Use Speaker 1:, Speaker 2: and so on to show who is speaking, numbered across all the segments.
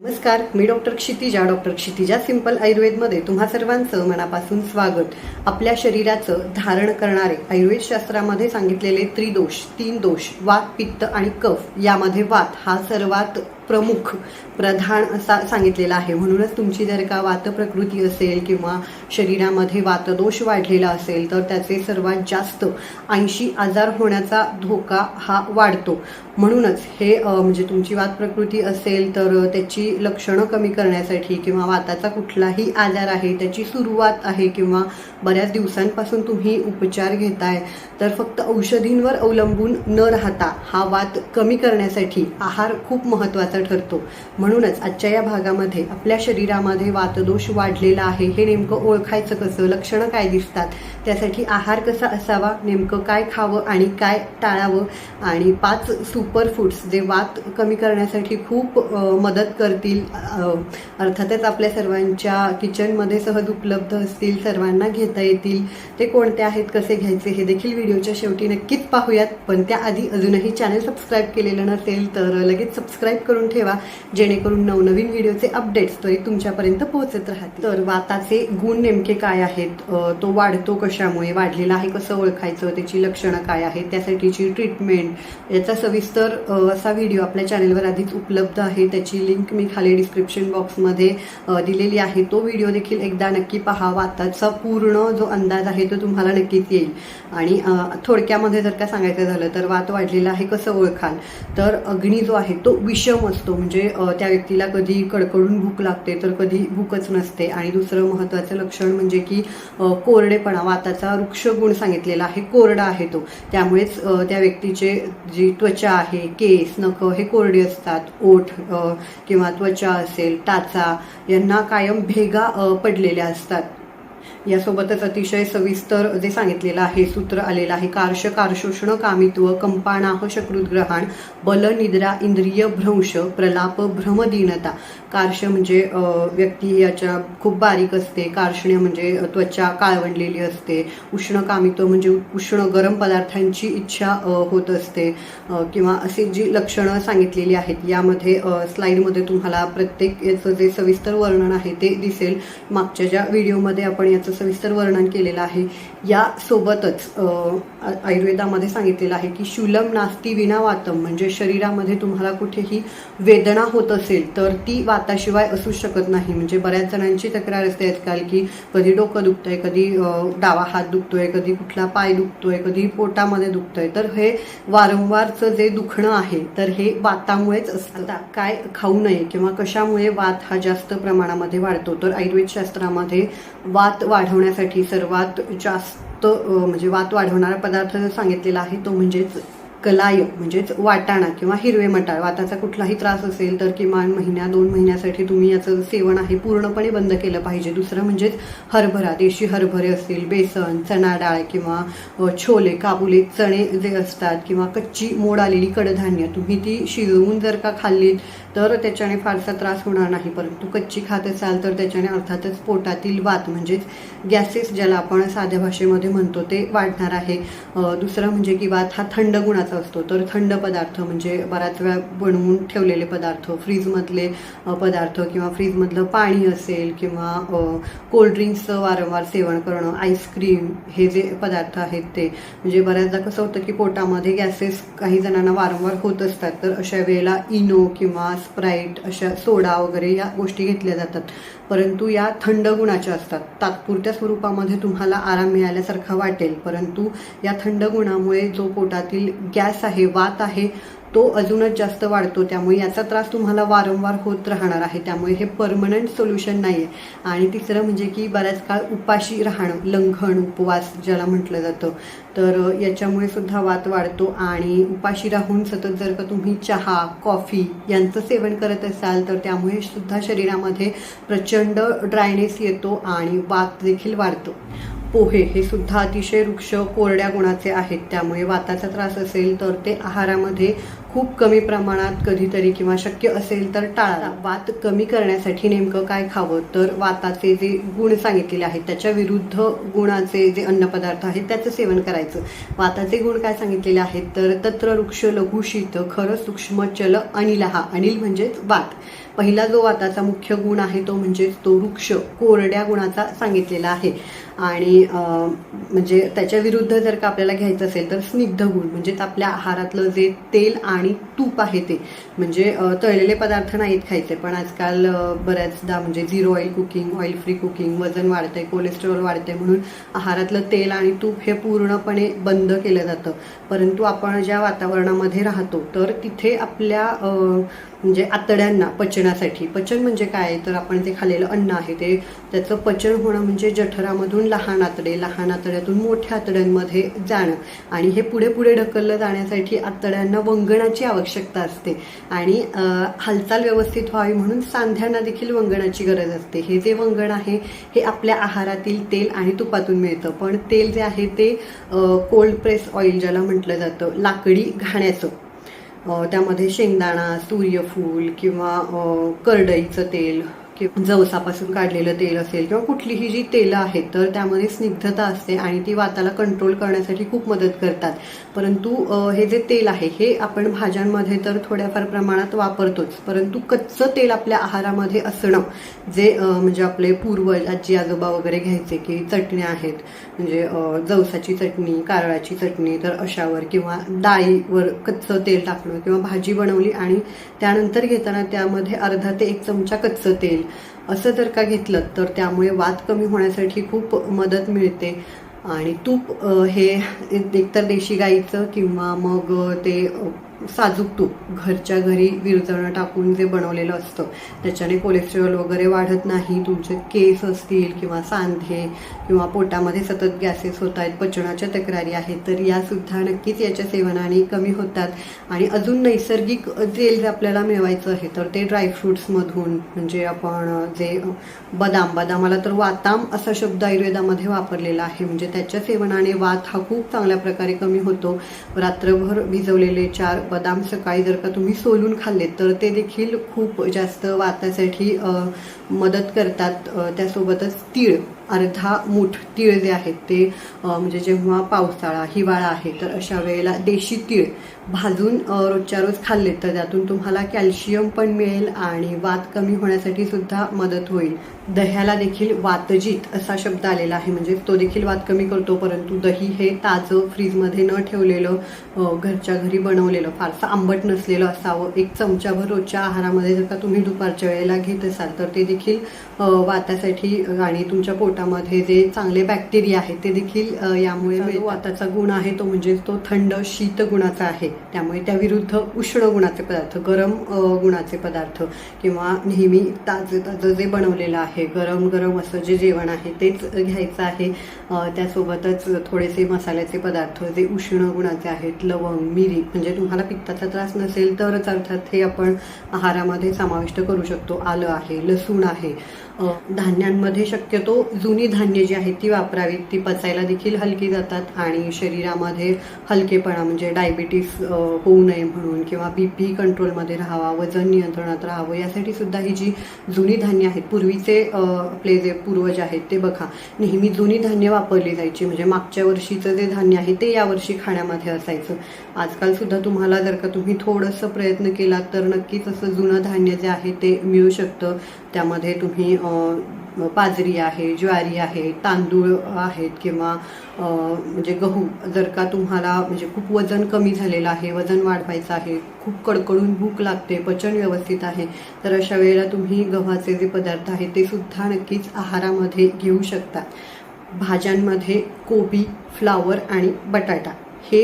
Speaker 1: नमस्कार मी doctor Kshitija doctor Kshitija simple आयुर्वेदमध्ये तुम्हा सर्वांचं मनापासून स्वागत. आपल्या शरीराचं धारण करणारे आयुर्वेद शास्त्रामध्ये सांगितलेले त्रिदोष तीन दोष वात पित्त आणि कफ यामध्ये वात हा सर्वात प्रमुख प्रधान असा सांगितलेला आहे. म्हणूनच तुमची जर का वात प्रकृती असेल किंवा शरीरामध्ये वातदोष वाढलेला असेल तर त्याचे सर्वात जास्त ऐंशी आजार होण्याचा धोका हा वाढतो. म्हणूनच हे म्हणजे तुमची वात प्रकृती असेल तर त्याची लक्षणं कमी करण्यासाठी किंवा वाताचा कुठलाही आजार आहे त्याची सुरुवात आहे किंवा बऱ्याच दिवसांपासून तुम्ही उपचार घेताय तर फक्त औषधींवर अवलंबून न राहता हा वात कमी करण्यासाठी आहार खूप महत्त्वाचा ठरतो. म्हणूनच आजच्या या भागामध्ये आपल्या शरीरामध्ये वातदोष वाढलेला आहे हे नेमकं ओळखायचं कसं? लक्षणं काय दिसतात? त्यासाठी आहार कसा असावा? नेमकं काय खावं आणि काय टाळावं? आणि पाच सुपर फूड्स जे वात कमी करण्यासाठी खूप मदत करतील अर्थातच आपल्या सर्वांच्या किचनमध्ये सहज उपलब्ध असतील सर्वांना घेता येतील. ते कोणते आहेत? कसे घ्यायचे? हे देखील व्हिडिओच्या शेवटी नक्कीच पाहूयात. पण त्याआधी अजूनही चॅनल सबस्क्राईब केलेलं नसेल तर लगेच सबस्क्राईब करून ठेवा जेणेकरून नवनवीन व्हिडिओचे अपडेट्स तरी तुमच्यापर्यंत पोहोचत राहतील. तर वाताचे गुण नेमके काय आहेत? तो वाढतो कशामुळे? वाढलेला आहे कसं ओळखायचं? त्याची लक्षणं काय आहेत? त्यासाठीची ट्रीटमेंट याचा सविस्तर असा व्हिडिओ आपल्या चॅनलवर आधीच उपलब्ध आहे. त्याची लिंक मी खाली डिस्क्रिप्शन बॉक्समध्ये दिलेली आहे. तो व्हिडिओ देखील एकदा नक्की पहा. वाताचा पूर्ण जो अंदाज आहे तो तुम्हाला नक्कीच येईल. आणि थोडक्यामध्ये जर का सांगायचं झालं तर वात वाढलेला आहे कसं ओळखाल? तर अग्नी जो आहे तो विषम असतो. म्हणजे त्या व्यक्तीला कधी कडकडून भूक लागते तर कधी भूकच नसते. आणि दुसरं महत्त्वाचं लक्षण म्हणजे की कोरडेपणा वाताचा वृक्ष गुण सांगितलेला आहे कोरडा आहे तो. त्यामुळेच त्या व्यक्तीचे जी त्वचा आहे केस नख हे कोरडे असतात. ओठ किंवा त्वचा असेल टाचा यांना कायम भेगा पडलेल्या असतात. यासोबतच अतिशय सविस्तर जे सांगितलेलं आहे सूत्र आलेलं आहे कार्श कारशोषण कामित्व कंपाणाह शकृद्ग्रहण बल निद्रा इंद्रिय भ्रंश प्रलाप भ्रमदीनता. कार्श म्हणजे व्यक्ती याच्या खूप बारीक असते. कार्षण्य म्हणजे त्वचा काळवंडलेली असते. उष्ण कामित्व म्हणजे उष्ण गरम पदार्थांची इच्छा होत असते. किंवा अशी जी लक्षणं सांगितलेली आहेत यामध्ये स्लाईडमध्ये तुम्हाला प्रत्येक याचं जे सविस्तर वर्णन आहे ते दिसेल. मागच्या ज्या व्हिडिओमध्ये आपण याचं सविस्तर वर्णन केलेलं आहे. यासोबतच आयुर्वेदामध्ये सांगितलेलं आहे की शूलम नास्ती विना वातम म्हणजे शरीरामध्ये तुम्हाला कुठेही वेदना होत असेल तर ती वाताशिवाय असू शकत नाही. म्हणजे बऱ्याच जणांची तक्रार असते आजकाल की कधी डोकं दुखतंय कधी डावा हात दुखतोय कधी कुठला पाय दुखतोय कधी पोटामध्ये दुखतोय. तर हे वारंवारचं जे दुखणं आहे तर हे वातामुळेच असतं. काय खाऊ नये किंवा कशामुळे वात हा जास्त प्रमाणामध्ये वाढतो? तर आयुर्वेद शास्त्रामध्ये वात वाढवण्यासाठी सर्वात जास्त म्हणजे वात वाढवणारा पदार्थ जो सांगितलेला आहे तो म्हणजेच कलाय म्हणजेच वाटाणा किंवा हिरवे मटार वाताचा कुठलाही त्रास असेल तर किमान महिन्या दोन महिन्यासाठी तुम्ही याचं सेवन आहे पूर्णपणे बंद केलं पाहिजे. दुसरं म्हणजेच हरभरा देशी हरभरे असतील बेसन चणा डाळ किंवा छोले काबुले चणे जे असतात किंवा कच्ची मोड आलेली कडधान्य तुम्ही ती शिजवून जर का खाल्लीत तर त्याच्याने फारसा त्रास होणार नाही. परंतु कच्ची खात असाल तर त्याच्याने अर्थातच पोटातील वात म्हणजेच गॅसेस ज्याला आपण साध्या भाषेमध्ये म्हणतो ते वाढणार आहे. दुसरं म्हणजे की वात हा थंड गुणाचा असतो. तर थंड पदार्थ म्हणजे बऱ्याच वेळा बनवून ठेवलेले पदार्थ फ्रीजमधले पदार्थ किंवा फ्रीजमधलं पाणी असेल किंवा कोल्ड्रिंक्सचं वारंवार सेवन करणं आईस्क्रीम हे जे पदार्थ आहेत ते. म्हणजे बऱ्याचदा कसं होतं की पोटामध्ये गॅसेस काही जणांना वारंवार होत असतात. तर अशा वेळेला इनो किंवा स्प्राईट अशा सोडा वगैरे या गोष्टी घेतल्या जातात. परंतु या थंड गुणाच्या असतात. तात्पुरत्या स्वरूपामध्ये तुम्हाला आराम मिळाल्यासारखा वाटेल. परंतु या थंड गुणामुळे जो पोटातील गॅस आहे वात आहे तो अजूनच जास्त वाढतो. त्यामुळे याचा त्रास तुम्हाला वारंवार होत राहणार आहे. त्यामुळे हे परमनंट सोल्युशन नाही आहे आणि तिसरं म्हणजे की बऱ्याच काळ उपाशी राहणं लंघन उपवास ज्याला म्हटलं जातं तर याच्यामुळे सुद्धा वात वाढतो. आणि उपाशी राहून सतत जर का तुम्ही चहा कॉफी यांचं सेवन करत असाल तर त्यामुळे सुद्धा शरीरामध्ये प्रचंड ड्रायनेस येतो आणि वात देखील वाढतो. पोहे हे सुद्धा अतिशय वृक्ष कोरड्या गुणाचे आहेत. त्यामुळे वाताचा त्रास असेल तर ते आहारामध्ये खूप कमी प्रमाणात कधीतरी किंवा शक्य असेल तर टाळा. वात कमी करण्यासाठी नेमकं काय खावं? तर वाताचे जे गुण सांगितलेले आहेत त्याच्या विरुद्ध गुणाचे जे अन्नपदार्थ आहेत त्याचं सेवन करायचं. वाताचे गुण काय सांगितलेले आहेत? तर तत्र वृक्ष लघु शीत सूक्ष्म चल अनिलहा अनिल म्हणजेच वात. पहिला जो वाताचा मुख्य गुण आहे तो म्हणजे तो वृक्ष कोरड्या गुणाचा सांगितलेला आहे. आणि म्हणजे त्याच्या विरुद्ध जर का आपल्याला घ्यायचं असेल तर स्निग्ध गुण म्हणजेच आपल्या आहारातलं जे तेल आणि तूप आहे ते. म्हणजे तळलेले पदार्थ नाहीत खायचे पण आजकाल बऱ्याचदा म्हणजे zero oil cooking oil free cooking वजन वाढतंय कोलेस्ट्रॉल वाढतंय म्हणून आहारातलं तेल आणि तूप हे पूर्णपणे बंद केलं जातं. परंतु आपण ज्या वातावरणामध्ये राहतो तर तिथे आपल्या म्हणजे आतड्यांना पचनासाठी. पचन म्हणजे काय? तर आपण जे खाल्लेलं अन्न आहे ते त्याचं पचन होणं म्हणजे जठरामधून लहान आतडे लहान आतड्यातून मोठ्या आतड्यांमध्ये जाणं. आणि हे पुढे पुढे ढकललं जाण्यासाठी आतड्यांना वंगणाची आवश्यकता असते. आणि हालचाल व्यवस्थित व्हावी म्हणून सांध्यांना देखील वंगणाची गरज असते. हे जे वंगण आहे हे आपल्या आहारातील तेल आणि तुपातून मिळतं. पण तेल जे आहे ते कोल्ड प्रेस ऑइल ज्याला म्हटलं जातं लाकडी घाण्याचं. त्यामध्ये शेंगदाणा सूर्यफूल किंवा करडईचं तेल की जवसापासून काढलेलं तेल असेल किंवा कुठलीही जी तेलं आहेत तर त्यामध्ये स्निग्धता असते आणि ती वाताला कंट्रोल करण्यासाठी खूप मदत करतात. परंतु हे जे तेल आहे हे आपण भाज्यांमध्ये तर थोड्याफार प्रमाणात वापरतोच. परंतु कच्चं तेल आपल्या आहारामध्ये असणं जे म्हणजे आपले पूर्वज आजी आजोबा वगैरे घ्यायचे की चटण्या आहेत म्हणजे जवसाची चटणी कारळाची चटणी तर अशावर किंवा डाळीवर कच्चं तेल टाकणं किंवा भाजी बनवली आणि त्यानंतर घेताना त्यामध्ये अर्धा ते एक चमचा कच्चं तेल असं जर का घेतलं तर त्यामुळे वात कमी होण्यासाठी खूप मदत मिळते. आणि तूप हे एकतर देशी गाईचं किंवा मग ते साजूक तूप घरच्या घरी विरजणं टाकून जे बनवलेलं असतं त्याच्याने कोलेस्ट्रॉल वगैरे वाढत नाही तुमचे केस असतील किंवा सांधे किंवा पोटामध्ये सतत गॅसेस होत आहेत पचनाच्या तक्रारी आहेत तर यासुद्धा नक्कीच याच्या सेवनाने कमी होतात. आणि अजून नैसर्गिक तेल जे आपल्याला मिळवायचं आहे तर ते ड्रायफ्रुट्समधून म्हणजे आपण जे बदाम बदामाला तर वाताम असा शब्द आयुर्वेदामध्ये वापरलेला आहे म्हणजे त्याच्या सेवनाने वात हा खूप चांगल्या प्रकारे कमी होतो. रात्रभर भिजवलेले चार बदाम सकाळी जर का तुम्ही सोलून खाल्ले तर ते देखील खूप जास्त वातासाठी मदत करतात. त्यासोबतच तीळ अर्धा मूठ तीळ जे आहेत ते म्हणजे जेव्हा पावसाळा हिवाळा आहे तर अशा वेळेला देशी तीळ भाजून रोजच्या रोज खाल्ले तर त्यातून तुम्हाला कॅल्शियम पण मिळेल आणि वात कमी होण्यासाठी सुद्धा मदत होईल. दह्याला देखील वातजित असा शब्द आलेला आहे. म्हणजे तो देखील वात कमी करतो परंतु दही हे ताजं फ्रीजमध्ये न ठेवलेलं घरच्या घरी बनवलेलं फारसं आंबट नसलेलं असावं. एक चमचाभर रोजच्या आहारामध्ये जर का तुम्ही दुपारच्या वेळेला घेत असाल तर ते देखील वातासाठी आणि तुमच्या पोटामध्ये जे चांगले बॅक्टेरिया आहेत ते देखील यामुळे. वाताचा गुण आहे तो म्हणजे तो थंड शीत गुणाचा आहे. त्यामुळे त्या विरुद्ध उष्ण गुणाचे पदार्थ गरम गुणाचे पदार्थ किंवा नेहमी ताजं ताजं जे बनवलेलं आहे गरम गरम असं जे जेवण आहे तेच घ्यायचं आहे. त्यासोबतच थोडेसे मसाल्याचे पदार्थ जे उष्ण गुणाचे आहेत लवंग मिरी म्हणजे तुम्हाला पित्ताचा त्रास नसेल तरच अर्थात हे आपण आहारामध्ये समाविष्ट करू शकतो. आलं आहे लसूण आहे. धान्यांमध्ये शक्यतो जुनी धान्य जी आहेत ती वापरावीत. ती पचायला देखील हलकी जातात आणि शरीरामध्ये हलकेपणा म्हणजे डायबिटीस होऊ नये म्हणून किंवा बी पी कंट्रोलमध्ये राहावा वजन नियंत्रणात राहावं यासाठी सुद्धा ही जी जुनी धान्य आहेत पूर्वीचे आपले जे पूर्वज आहेत ते बघा. नेहमी जुनी धान्य वापरली जायची म्हणजे मागच्या वर्षीचं जे धान्य आहे ते यावर्षी खाण्यामध्ये असायचं. आजकाल सुद्धा तुम्हाला जर का तुम्ही थोडंसं प्रयत्न केला तर नक्कीच असं जुनं धान्य जे आहे ते मिळू शकतं. त्यामध्ये तुम्ही बाजरी आहे ज्वारी आहे तांदूळ आहेत किंवा म्हणजे गहू. जर का तुम्हाला म्हणजे खूप वजन कमी झालेलं आहे वजन वाढवायचं आहे खूप कडकडून भूक लागते पचन व्यवस्थित आहे तर अशा वेळेला तुम्ही गव्हाचे जे पदार्थ आहेत ते सुद्धा नक्कीच आहारामध्ये घेऊ शकता. भाज्यांमध्ये कोबी फ्लावर आणि बटाटा. हे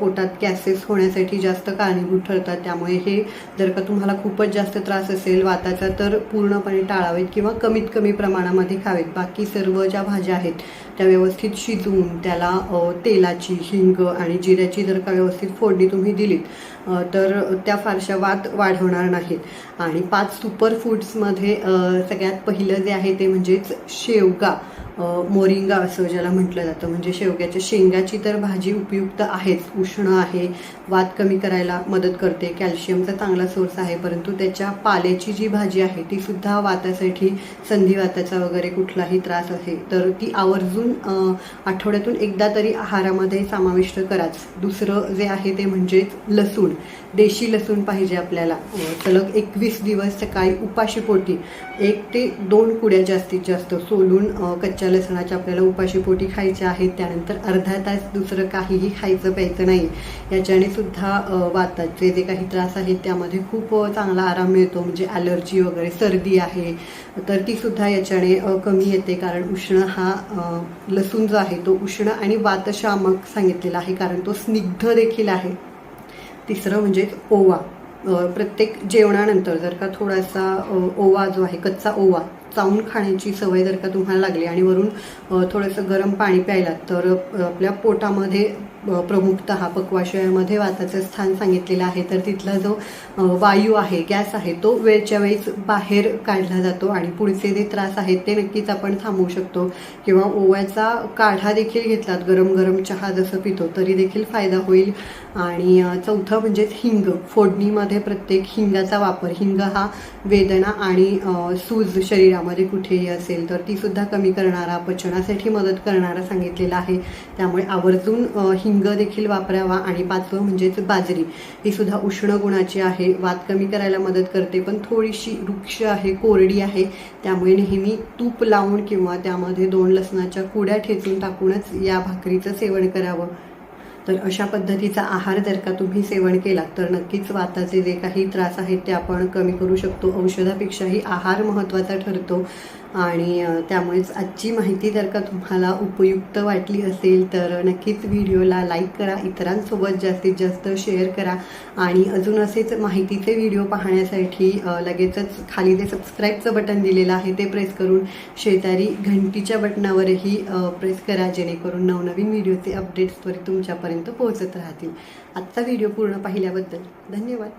Speaker 1: पोटात गॅसेस होण्यासाठी जास्त कारणीभूत ठरतात. त्यामुळे हे जर का तुम्हाला खूपच जास्त त्रास असेल वाताचा तर पूर्णपणे टाळावेत किंवा कमीत कमी प्रमाणामध्ये खावेत. बाकी सर्व ज्या भाज्या आहेत त्या व्यवस्थित शिजवून त्याला तेलाची हिंग आणि जिऱ्याची जर का व्यवस्थित फोडणी तुम्ही दिलीत तर त्या फारशा वात वाढवणार नाहीत. आणि पाच सुपर फूड्समध्ये सगळ्यात पहिलं जे आहे ते म्हणजेच शेवगा. मोरिंगा असं ज्याला म्हटलं जातं. म्हणजे शेवग्याच्या शेंगाची तर भाजी उपयुक्त आहेच. उष्ण आहे वात कमी करायला मदत करते कॅल्शियमचा चांगला सोर्स आहे परंतु त्याच्या पाल्याची जी भाजी आहे ती सुद्धा वातासाठी संधिवाताचा वगैरे कुठलाही त्रास असेल तर ती आवर्जून आठवड्यातून एकदा तरी आहारामध्ये समाविष्ट कराच. दुसरं जे आहे ते म्हणजेच लसूण. देशी लसूण पाहिजे आपल्याला. सलग एकवीस दिवस सकाळी उपाशीपोटी एक ते दोन कुड्या जास्तीत जास्त सोलून कच्च्या कच्च्या लसणाच्या आपल्याला उपाशी पोटी खायच्या आहेत त्यानंतर अर्धा तास दुसरं काहीही खायचं प्यायचं नाही. याच्याने सुद्धा वाताचे जे काही त्रास आहेत त्यामध्ये खूप चांगला आराम मिळतो. म्हणजे ॲलर्जी वगैरे सर्दी आहे तर ती सुद्धा याच्याने कमी येते. कारण उष्ण हा लसूण जो आहे तो उष्ण आणि वातशामक सांगितलेला आहे. कारण तो स्निग्ध देखील आहे. तिसरं म्हणजे ओवा. प्रत्येक जेवणानंतर जर का थोडासा ओवा जो आहे कच्चा ओवा चावून खाण्याची सवय जर का तुम्हाला लागली आणि वरून थोडंसं गरम पाणी प्यायला तर आपल्या पोटामध्ये प्रमुखतः पक्वाशयामध्ये वाताचं स्थान सांगितलेलं आहे. तर तिथला जो वायू आहे गॅस आहे तो वेळच्या वेळीच बाहेर काढला जातो आणि पुढचे जे त्रास आहेत ते नक्कीच आपण थांबवू शकतो. किंवा ओव्याचा काढा देखील घेतलात गरम गरम चहा जसं पितो तरी देखील फायदा होईल. आणि चौथं म्हणजेच हिंग. फोडणीमध्ये प्रत्येक हिंगाचा वापर. हिंग हा वेदना आणि सूज शरीरामध्ये कुठेही असेल तर ती सुद्धा कमी करणारा पचनासाठी मदत करणारा सांगितलेला आहे. त्यामुळे आवर्जून हिंग हिंग देखील वापरावा आणि पाचवं म्हणजेच बाजरी ही सुद्धा उष्ण गुणाची आहे. वात कमी करायला मदत करते पण थोडीशी वृक्ष आहे कोरडी आहे. त्यामुळे नेहमी तूप लावून किंवा त्यामध्ये दोन लसणाच्या कुड्या ठेचून टाकूनच या भाकरीचं सेवन करावं. तर अशा पद्धतीचा आहार जर का तुम्ही सेवन केला तर नक्कीच वाताचे जे काही त्रास आहेत ते आपण कमी करू शकतो. औषधापेक्षाही आहार महत्त्वाचा ठरतो. आणि त्यामुळेच आजची माहिती जर का तुम्हाला उपयुक्त वाटली असेल तर नक्कीच व्हिडिओला लाईक करा इतरांसोबत जास्तीत जास्त शेअर करा आणि अजून असेच माहितीचे व्हिडिओ पाहण्यासाठी लगेचच खाली जे सबस्क्राईबचं बटन दिलेलं आहे ते प्रेस करून शेजारी घंटीच्या बटनावरही प्रेस करा जेणेकरून नवनवीन व्हिडिओचे अपडेट्स त्वरित तुमच्यापर्यंत पोहोचत राहतील. आजचा व्हिडिओ पूर्ण पाहिल्याबद्दल धन्यवाद.